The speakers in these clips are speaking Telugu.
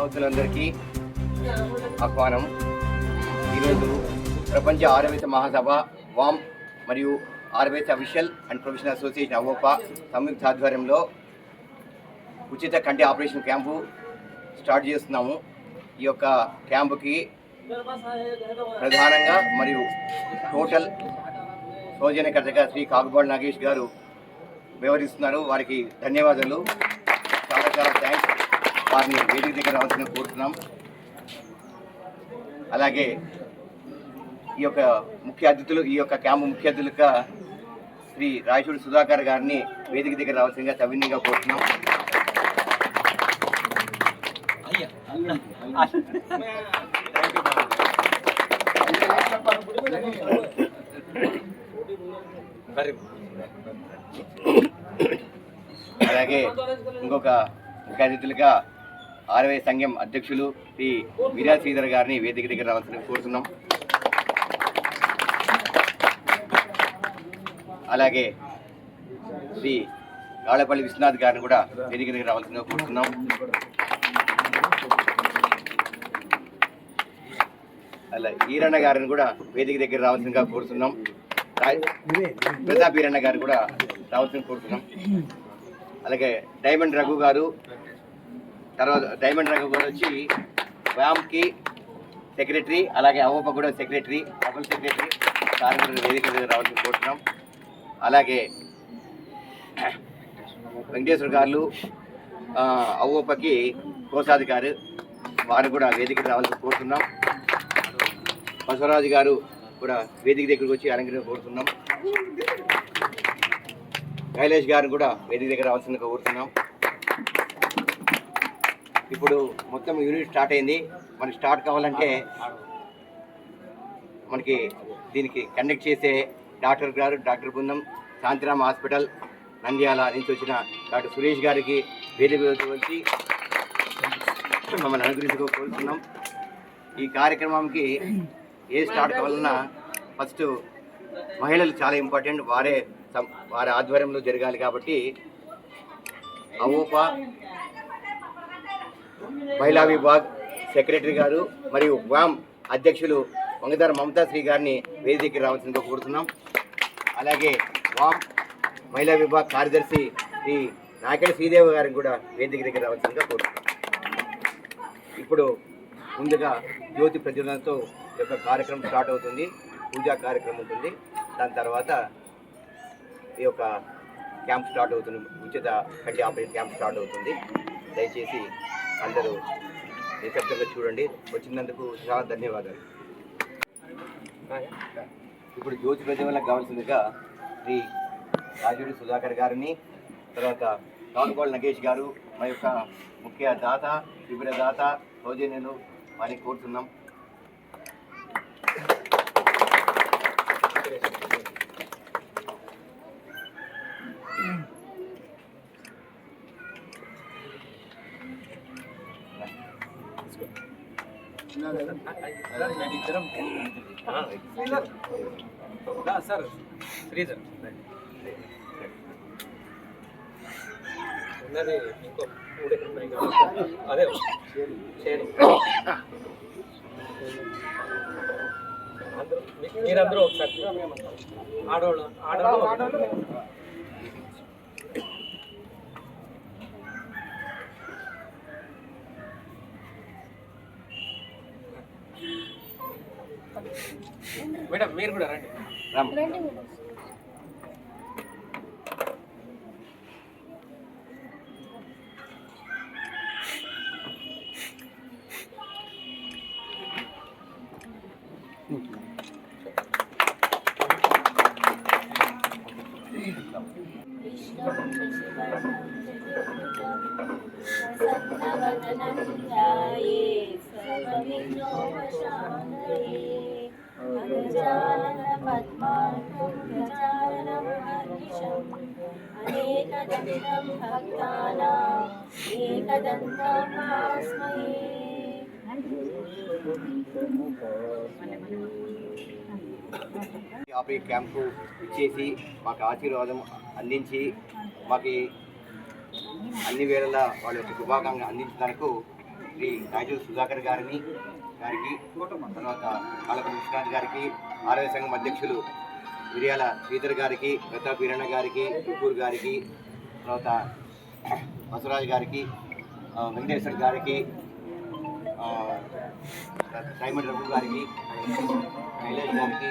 అవతలందరికీ ఆహ్వానం. ఈరోజు ప్రపంచ ఆరవేత మహాసభ వామ్ మరియు ఆరవేత official and professional association AVOPA సంయుక్త ఆధ్వర్యంలో ఉచిత కంటి ఆపరేషన్ క్యాంపు స్టార్ట్ చేస్తున్నాము. ఈ యొక్క క్యాంపుకి ప్రధానంగా మరియు టోటల్ సౌజన్యకర్తగా శ్రీ కాకుబాడు నాగేష్ గారు వ్యవహరిస్తున్నారు వారికి ధన్యవాదాలు. చాలా చాలా థ్యాంక్స్ వారిని వేదిక దగ్గర రావాల్సిన కోరుతున్నాం. అలాగే ఈ యొక్క ముఖ్య అతిథులు ఈ యొక్క క్యాంపు ముఖ్య అతిథులుగా శ్రీ రాయచూడి సుధాకర్ గారిని వేదిక దగ్గర రావాల్సిందిగా సవినీయంగా కోరుతున్నాం. అలాగే ఇంకొక ముఖ్య అతిథులుగా ఆర్వై సంఘం అధ్యక్షులు శ్రీ వీరా శ్రీధర్ గారిని వేదిక దగ్గర రావాల్సిన కోరుతున్నాం. అలాగే శ్రీ కాళ్ళపల్లి విశ్వనాథ్ గారిని కూడా వేదిక దగ్గర రావాల్సిందిగా కోరుతున్నాం. ఈరన్న గారిని కూడా వేదిక దగ్గర రావాల్సిందిగా కోరుతున్నాం. ప్రతాప్ ఈరన్న గారు కూడా రావాల్సింది కోరుతున్నాం. అలాగే డైమండ్ రఘు గారు తర్వాత డైమండ్ రఘు గారు వచ్చి వ్యామ్కి సెక్రటరీ అలాగే అవప కూడా సెక్రటరీ డబుల్ సెక్రటరీ సార్ కూడా వేదిక దగ్గర రావాల్సింది కోరుతున్నాం. అలాగే వెంకటేశ్వర గారు అవ్వప్పకి అవోపకి కోశాధికారి వారు కూడా వేదిక రావాల్సి కోరుతున్నాం. బసవరాజు గారు కూడా వేదిక దగ్గరికి వచ్చి అలంకరణ కోరుతున్నాం. కైలేష్ గారిని కూడా వేదిక దగ్గర రావాల్సిందిగా కోరుతున్నాం. ఇప్పుడు మొత్తం యూనిట్ స్టార్ట్ అయింది. మనకి స్టార్ట్ కావాలంటే మనకి దీనికి కండక్ట్ చేసే డాక్టర్ గారు డాక్టర్ బృందం శాంతిరామ్ హాస్పిటల్ నంద్యాల నుంచి వచ్చిన డాక్టర్ సురేష్ గారికి వేదిక వచ్చి మమ్మల్ని అనుగ్రహించుకో కోరుతున్నాం. ఈ కార్యక్రమానికి ఏ స్టార్ట్ కావాలన్నా ఫస్ట్ మహిళలు చాలా ఇంపార్టెంట్ వారే సం- వారి ఆధ్వర్యంలో జరగాలి కాబట్టి అవోప మహిళా విభాగ్ సెక్రటరీ గారు మరియు వామ్ అధ్యక్షులు వంగదార మమతా శ్రీ గారిని వేదికకి రావాల్సిందిగా కోరుతున్నాం. అలాగే వామ్ మహిళా విభాగ్ కార్యదర్శి శ్రీ నాయకుడి శ్రీదేవి గారిని కూడా వేదిక దగ్గర రావాల్సిందిగా కోరుతున్నాం. ఇప్పుడు ముందుగా జ్యోతి ప్రజ్వలనతో యొక్క కార్యక్రమం స్టార్ట్ అవుతుంది పూజా కార్యక్రమం ఉంటుంది. దాని తర్వాత ఈ యొక్క క్యాంప్ స్టార్ట్ అవుతుంది ఉచిత కంటి ఆపరేషన్ క్యాంప్ స్టార్ట్ అవుతుంది. దయచేసి అందరూ నిశ్శబ్దంగా చూడండి. వచ్చినందుకు చాలా ధన్యవాదాలు. ఇప్పుడు జ్యోతి ప్రజ్వలనకు కావాల్సిందిగా శ్రీ రాజుడి సుధాకర్ గారిని తర్వాత కానుకోళ్ళ నగేష్ గారు మా యొక్క ముఖ్య దాత శిబిర దాత సౌజన్యులు వారిని కోరుతున్నాం. సార్ శ్రీధర్ ఉన్నది ఇంకో మూడే ఉన్నాయి అదే షేరింగ్ మీరందరూ ఒకసారి ఆడవాళ్ళు ఆడవాళ్ళు మేడం మీరు కూడా రండి రామ్ सत्तवदनञ्जाये सर्वविघ्नोपशान्तये अगजाननपद्मार्कं गजाननमहर्निशम् अनेकदन्तं भक्तानाम् एकदन्तमास्महे ఆపై క్యాంపు ఇచ్చేసి మాకు ఆశీర్వాదం అందించి మాకు అన్ని వేళలా వాళ్ళ యొక్క శుభాకాంక్షలు అందించడానికి శ్రీ రాజు సుధాకర్ గారిని గారికి తర్వాత పాలక విశ్వనాథ్ గారికి ఆరోగ్య సంఘం అధ్యక్షులు మిరియాల శ్రీధర్ గారికి ప్రతాప్ వీరಣ್ణ గారికి తుప్పూర్ గారికి తర్వాత బసవరాజు గారికి వెంకటేశ్వర్ గారికి డైమండ్ రఘు గారికి శైలేష్ గారికి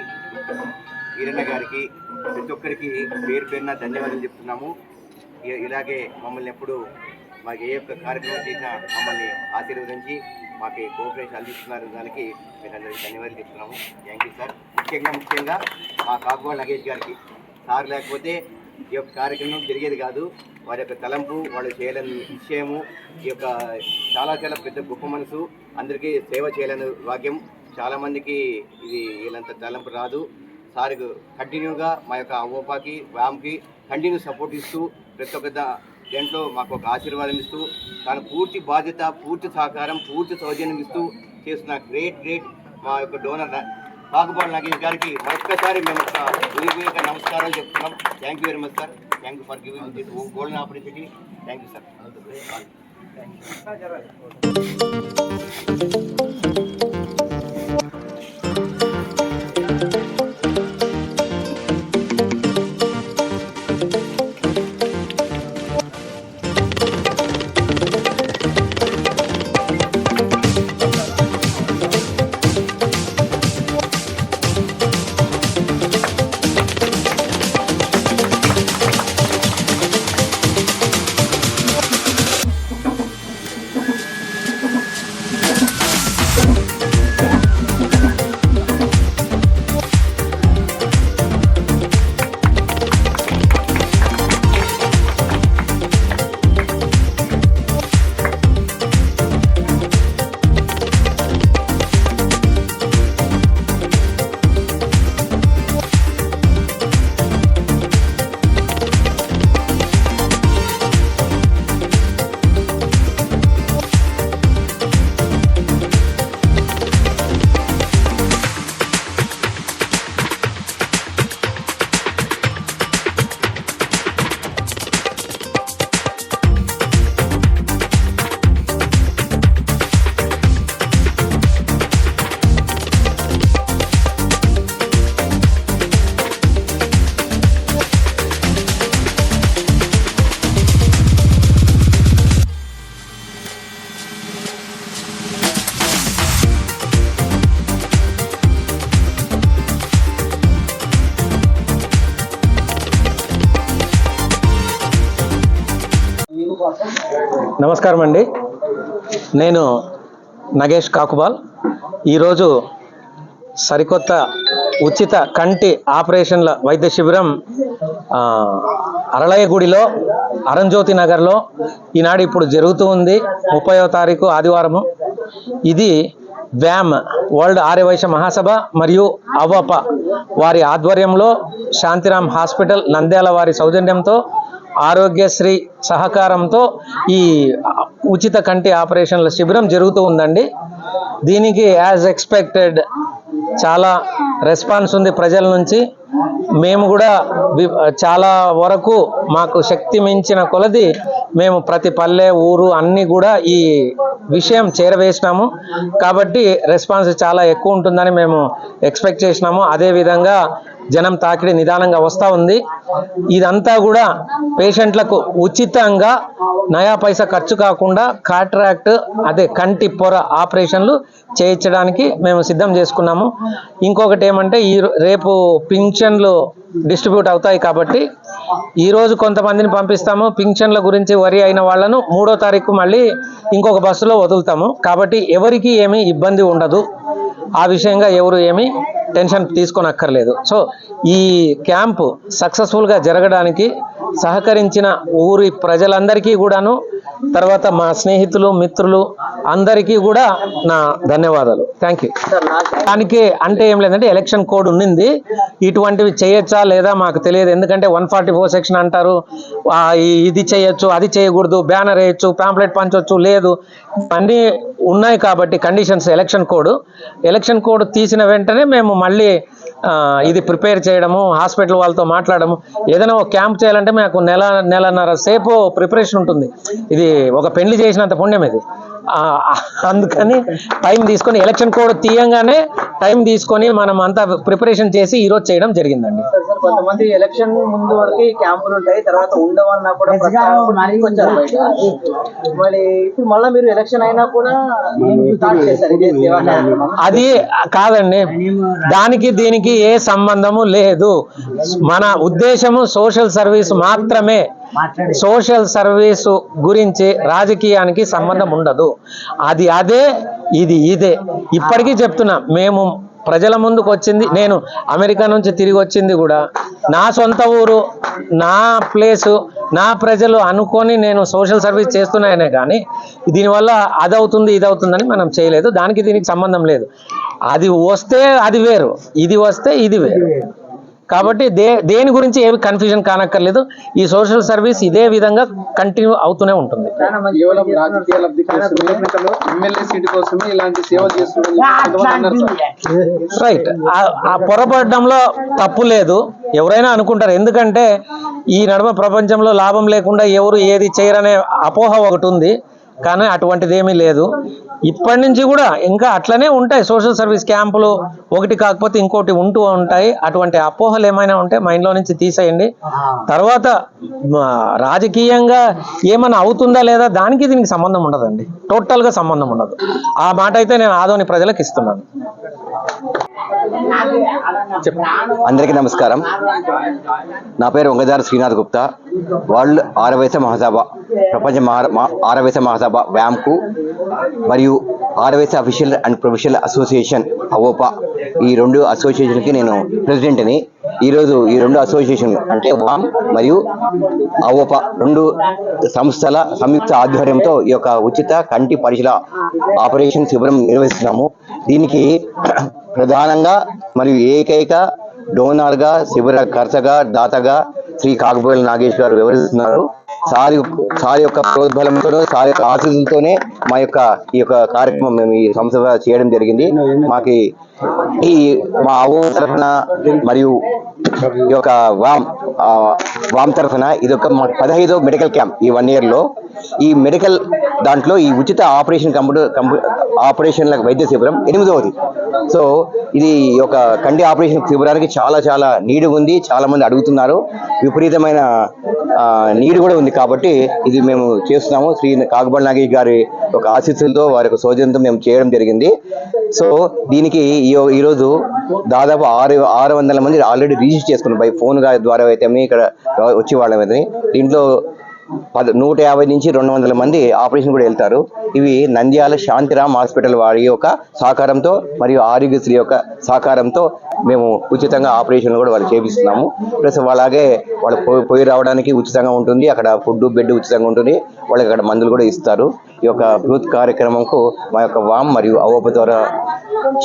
వీరన్న గారికి ప్రతి ఒక్కరికి పేరు పేరున ధన్యవాదాలు చెప్తున్నాము. ఇ- ఇలాగే మమ్మల్ని ఎప్పుడు మాకు ఏ యొక్క కార్యక్రమం చేసినా మమ్మల్ని ఆశీర్వదించి మాకు కోఆపరేషన్ అందిస్తున్నారు. దానికి మీకు అందరికీ ధన్యవాదాలు చెప్తున్నాము. థ్యాంక్ యూ సార్ ముఖ్యంగా ముఖ్యంగా మా కాకువాడ నగేష్ గారికి. సార్ లేకపోతే ఈ యొక్క కార్యక్రమం జరిగేది కాదు. వారి యొక్క తలంపు వాళ్ళు చేయాలని విషయము ఈ యొక్క చాలా చాలా పెద్ద గొప్ప మనసు. అందరికీ సేవ చేయాలని వాక్యం చాలామందికి ఇది వీళ్ళంత తలంపు రాదు. సార్ కంటిన్యూగా మా యొక్క ఓపాకి వ్యామ్కి కంటిన్యూ సపోర్ట్ ఇస్తూ ప్రతి ఒక్క దేంట్లో మాకు ఒక ఆశీర్వాదం ఇస్తూ తన పూర్తి బాధ్యత పూర్తి సహకారం పూర్తి సౌజన్యం ఇస్తూ చేస్తున్న గ్రేట్ గ్రేట్ మా యొక్క డోనర్ కాకుపాడు నాగేష్ గారికి మరొక్కసారి మేము ఒక హృదయపూర్వక నమస్కారాలు చెప్తున్నాం. Thank you very much sir thank you for giving this golden opportunity thank you sir నమస్కారం అండి. నేను నగేష్ కాకుబాల్. ఈరోజు సరికొత్త ఉచిత కంటి ఆపరేషన్ల వైద్య శిబిరం ఆ, అరళయ్యగుడిలో అరంజ్యోతి నగర్లో ఈనాడు ఇప్పుడు జరుగుతూ ఉంది. ముప్పైవ తారీఖు ఆదివారము. ఇది వ్యామ్ వరల్డ్ ఆర్యవైశ్య మహాసభ మరియు అవప వారి ఆధ్వర్యంలో శాంతిరామ్ హాస్పిటల్ నంద్యాల వారి సౌజన్యంతో ఆరోగ్యశ్రీ సహకారంతో ఈ ఉచిత కంటి ఆపరేషన్ల శిబిరం జరుగుతూ ఉందండి. దీనికి యాజ్ ఎక్స్పెక్టెడ్ చాలా రెస్పాన్స్ ఉంది ప్రజల నుంచి. మేము కూడా వి- చాలా వరకు మాకు శక్తి మించిన కొలది మేము ప్రతి పల్లె ఊరు అన్నీ కూడా ఈ విషయం చేరవేసినాము. కాబట్టి రెస్పాన్స్ చాలా ఎక్కువ ఉంటుందని మేము ఎక్స్పెక్ట్ చేసినాము. అదేవిధంగా జనం తాకిడి నిదానంగా వస్తూ ఉంది. ఇదంతా కూడా పేషెంట్లకు ఉచితంగా నయా పైసా ఖర్చు కాకుండా కాంట్రాక్ట్ అదే కంటి పొర ఆపరేషన్లు చేయించడానికి మేము సిద్ధం చేసుకున్నాము. ఇంకొకటి ఏమంటే ఈ రో- రేపు పింఛన్లు డిస్ట్రిబ్యూట్ అవుతాయి కాబట్టి ఈరోజు కొంతమందిని పంపిస్తాము. పింఛన్ల గురించి వరి అయిన వాళ్ళను మూడో తారీఖు మళ్ళీ ఇంకొక బస్సులో వదులుతాము. కాబట్టి ఎవరికి ఏమీ ఇబ్బంది ఉండదు. ఆ విషయంగా ఎవరు ఏమీ టెన్షన్ తీసుకోనక్కర్లేదు. సో ఈ క్యాంపు సక్సెస్ఫుల్గా జరగడానికి సహకరించిన ఊరి ప్రజలందరికీ కూడాను తర్వాత మా స్నేహితులు మిత్రులు అందరికీ కూడా నా ధన్యవాదాలు. థ్యాంక్ యూ దానికి అంటే ఏం లేదంటే ఎలక్షన్ కోడ్ ఉండింది ఇటువంటివి చేయొచ్చా లేదా మాకు తెలియదు. ఎందుకంటే వన్ ఫార్టీ ఫోర్ సెక్షన్ అంటారు ఇది చేయొచ్చు అది చేయకూడదు బ్యానర్ వేయచ్చు పాంప్లెట్ పంచవచ్చు లేదు. అన్నీ ఉన్నాయి కాబట్టి conditions election code election code తీసిన వెంటనే మేము మళ్ళీ ఇది ప్రిపేర్ చేయడము హాస్పిటల్ వాళ్ళతో మాట్లాడము. ఏదైనా ఒక క్యాంప్ చేయాలంటే మాకు నెల నెలన్నర సేపు ప్రిపరేషన్ ఉంటుంది. ఇది ఒక పెళ్ళి చేసినంత పుణ్యం ఇది. అందుకని టైం తీసుకొని ఎలక్షన్ కోడ్ తీయంగానే టైం తీసుకొని మనం అంతా ప్రిపరేషన్ చేసి ఈరోజు చేయడం జరిగిందండి. సార్ సార్ కొంతమంది ఎలక్షన్ ముందు వరకు క్యాంపులు ఉంటాయి తర్వాత ఉండవన్నా కూడా మరి ఇప్పుడు మళ్ళీ మీరు ఎలక్షన్ అయినా కూడా. అది కాదండి. దానికి దీనికి ఏ సంబంధము లేదు. మన ఉద్దేశము సోషల్ సర్వీస్ మాత్రమే. సోషల్ సర్వీస్ గురించి రాజకీయానికి సంబంధం ఉండదు. అది అదే ఇది ఇదే. ఇప్పటికీ చెప్తున్నా మేము ప్రజల ముందుకు వచ్చింది నేను అమెరికా నుంచి తిరిగి వచ్చింది కూడా. నా సొంత ఊరు నా ప్లేసు నా ప్రజలు అనుకొని నేను సోషల్ సర్వీస్ చేస్తున్నాయనే కానీ దీనివల్ల అది అవుతుంది ఇది అవుతుందని మనం చేయలేదు. దానికి దీనికి సంబంధం లేదు. అది వస్తే అది వేరు. ఇది వస్తే ఇది వేరు. కాబట్టి దే దేని గురించి ఏమి కన్ఫ్యూజన్ కానక్కర్లేదు. ఈ సోషల్ సర్వీస్ ఇదే విధంగా కంటిన్యూ అవుతూనే ఉంటుంది. రైట్ ఆ పొరపడడంలో తప్పు లేదు. ఎవరైనా అనుకుంటారు. ఎందుకంటే ఈ నడుమ ప్రపంచంలో లాభం లేకుండా ఎవరు ఏది చేయరనే అపోహ ఒకటి ఉంది. కానీ అటువంటిది ఏమీ లేదు. ఇప్పటి నుంచి కూడా ఇంకా అట్లనే ఉంటాయి సోషల్ సర్వీస్ క్యాంపులు ఒకటి కాకపోతే ఇంకోటి ఉంటూ ఉంటాయి. అటువంటి అపోహలు ఏమైనా ఉంటే మైండ్లో నుంచి తీసేయండి. తర్వాత రాజకీయంగా ఏమైనా అవుతుందా లేదా దానికి దీనికి సంబంధం ఉండదండి. టోటల్గా సంబంధం ఉండదు. ఆ మాట అయితే నేను ఆదోని ప్రజలకు ఇస్తున్నాను. అందరికీ నమస్కారం. నా పేరు వంగదార శ్రీనాథ్ గుప్తా. వరల్డ్ ఆరవేశ మహాసభ ప్రపంచ మహా మహా- ఆరవేశ మహాసభ వ్యామ్కు మరియు ఆరవేశ official and professional association AVOPA ఈ రెండు అసోసియేషన్కి నేను ప్రెసిడెంట్ని. ఈరోజు ఈ రెండు అసోసియేషన్ అంటే వామ్ మరియు అవోప రెండు సంస్థల సంయుక్త ఆధ్వర్యంతో ఈ యొక్క ఉచిత కంటి పరిశీల ఆపరేషన్ శిబిరం నిర్వహిస్తున్నాము. దీనికి ప్రధానంగా మరియు ఏకైక డోనార్గా శిబిర కర్తగా దాతగా శ్రీ కాకబోయిల నాగేష్ గారు వివరిస్తున్నారు సారి యొక్క- యొక్క ప్రోద్బలంతో సారి యొక్క ఆశీస్సులతోనే మా యొక్క ఈ యొక్క కార్యక్రమం మేము ఈ సంస్థ చేయడం జరిగింది. మాకి ఈ మా అవ్వ తరఫున మరియు ఈ యొక్క వామ్ ఆ, వామ్ తరఫున ఇది ఒక పదహైదు పదహైదో మెడికల్ క్యాంప్ ఈ వన్ ఇయర్లో ఈ మెడికల్ దాంట్లో ఈ ఉచిత ఆపరేషన్ కంప్యూటర్ ఆపరేషన్ల వైద్య శిబిరం ఎనిమిదవది సో ఇది ఒక కంటి ఆపరేషన్ శిబిరానికి చాలా చాలా నీడు ఉంది చాలా మంది అడుగుతున్నారు. విపరీతమైన నీడు కూడా ఉంది కాబట్టి ఇది మేము చేస్తున్నాము. శ్రీ కాకబడి నాగేష్ గారి ఒక ఆశీస్సులతో వారి యొక్క సౌజన్యంతో మేము చేయడం జరిగింది. సో దీనికి ఈ- ఈరోజు దాదాపు ఆరు ఆరు వందల మంది ఆల్రెడీ రిజిస్టర్ చేసుకున్నారు. బై ఫోన్ ద్వారా అయితే ఇక్కడ వచ్చి దీంట్లో పద నూట యాభై నుంచి రెండు వందల మంది ఆపరేషన్ కూడా వెళ్తారు. ఇవి నంద్యాల శాంతిరామ్ హాస్పిటల్ వారి యొక్క సహకారంతో మరియు ఆరోగ్యశ్రీ యొక్క సహకారంతో మేము ఉచితంగా ఆపరేషన్లు కూడా వాళ్ళు చేపిస్తున్నాము. ప్లస్ అలాగే వాళ్ళు పోయి పోయి రావడానికి ఉచితంగా ఉంటుంది. అక్కడ ఫుడ్ బెడ్ ఉచితంగా ఉంటుంది. వాళ్ళకి అక్కడ మందులు కూడా ఇస్తారు. ఈ యొక్క బృత్ కార్యక్రమంకు మా యొక్క వామ్ మరియు అవోప ద్వారా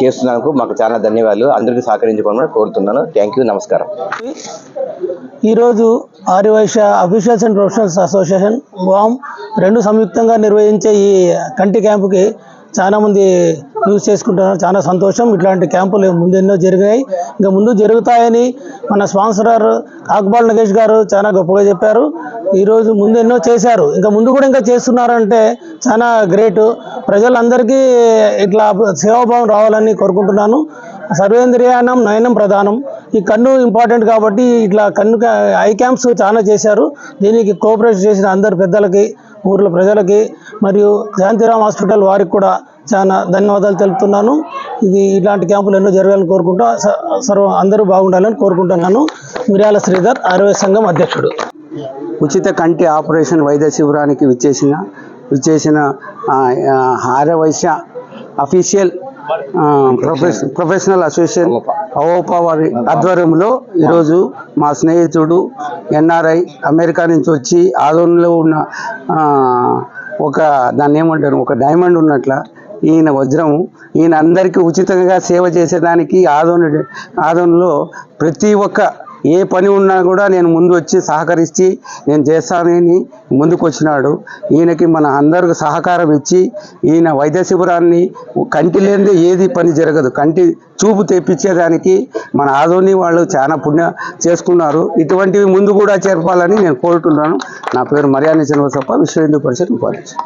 చేస్తున్నందుకు మాకు చాలా ధన్యవాదాలు. అందరికీ సహకరించుకోమని కోరుతున్నాను. థ్యాంక్ యూ నమస్కారం. ఈరోజు Aryavysya officials and professionals association వామ్ రెండు సంయుక్తంగా నిర్వహించే ఈ కంటి క్యాంపుకి చాలా మంది యూజ్ చేసుకుంటున్నారు. చాలా సంతోషం. ఇట్లాంటి క్యాంపులు ముందు ఎన్నో జరిగాయి. ఇంకా ముందు జరుగుతాయని మన స్పాన్సరర్ కాక్బాల్ నగేష్ గారు చాలా గొప్పగా చెప్పారు. ఈరోజు ముందు ఎన్నో చేశారు. ఇంకా ముందు కూడా ఇంకా చేస్తున్నారంటే చాలా గ్రేట్. ప్రజలందరికీ ఇట్లా సేవాభావం రావాలని కోరుకుంటున్నాను. సర్వేంద్రియానం నయనం ప్రధానం. ఈ కన్ను ఇంపార్టెంట్ కాబట్టి ఇట్లా కన్ను ఐ క్యాంప్స్ చాలా చేశారు. దీనికి కోఆపరేట్ చేసిన అందరు పెద్దలకి ఊర్ల ప్రజలకి మరియు శాంతిరామ్ హాస్పిటల్ వారికి కూడా చాలా ధన్యవాదాలు తెలుపుతున్నాను. ఇది ఇలాంటి క్యాంపులు ఎన్నో జరగాలని కోరుకుంటూ. సర్వ అందరూ బాగుండాలని కోరుకుంటున్నాను. మిర్యాల శ్రీధర్ ఆరోగ్య సంఘం అధ్యక్షుడు. ఉచిత కంటి ఆపరేషన్ వైద్య శిబిరానికి విచ్చేసిన విచ్చేసిన Aryavysya official profession professional association AVOPA వారి ఆధ్వర్యంలో ఈరోజు మా స్నేహితుడు ఎన్ఆర్ఐ అమెరికా నుంచి వచ్చి ఆదోన్లో ఉన్న ఒక దాన్ని ఏమంటారు ఒక డైమండ్ ఉన్నట్ల ఈయన వజ్రము ఈయన అందరికీ ఉచితంగా సేవ చేసేదానికి ఆదోని ఆదోన్లో ప్రతి ఒక్క ఏ పని ఉన్నా కూడా నేను ముందు వచ్చి సహకరించి నేను చేస్తానని ముందుకు వచ్చినాడు ఈయనకి మన అందరికి సహకారం ఇచ్చి ఈయన వైద్య శిబిరాన్ని కంటి లేనిదే ఏది పని జరగదు. కంటి చూపు తెప్పించేదానికి మన ఆదోని వాళ్ళు చాలా పుణ్య చేసుకున్నారు. ఇటువంటివి ముందు కూడా చేర్పాలని నేను కోరుతున్నాను. నా పేరు మర్యాద చంద్రసప్ప విశ్వ హిందూ పరిషత్ ఉపాధ్యక్షుడు.